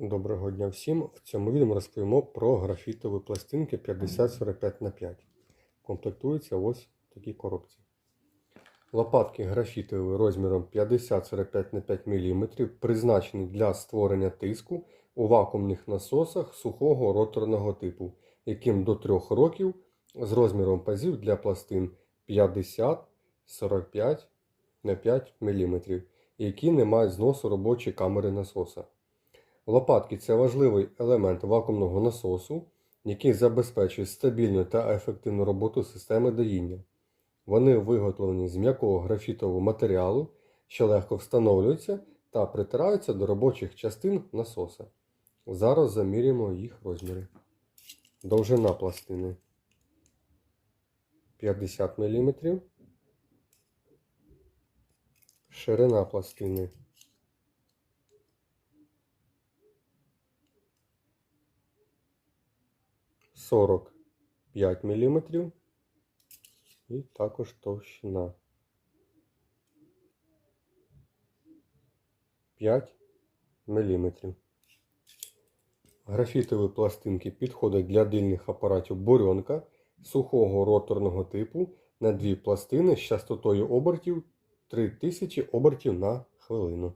Доброго дня всім! В цьому відео ми розповімо про графітові пластинки 5045 на 5 Комплектуються ось в такій коробці. Лопатки графітові розміром 5045 на 5 мм призначені для створення тиску у вакуумних насосах сухого роторного типу, яким до 3 років з розміром пазів для пластин 50-45 на 5 мм, які не мають зносу робочої камери насоса. Лопатки це важливий елемент вакуумного насосу, який забезпечує стабільну та ефективну роботу системи доїння. Вони виготовлені з м'якого графітового матеріалу, що легко встановлюються та притираються до робочих частин насоса. Зараз замірюємо їх розміри. Довжина пластини 50 мм. Ширина пластини 45 мм і також товщина 5 мм. Графітові пластинки підходять для дильних апаратів бурьонка сухого роторного типу на дві пластини з частотою обертів 3000 обертів на хвилину.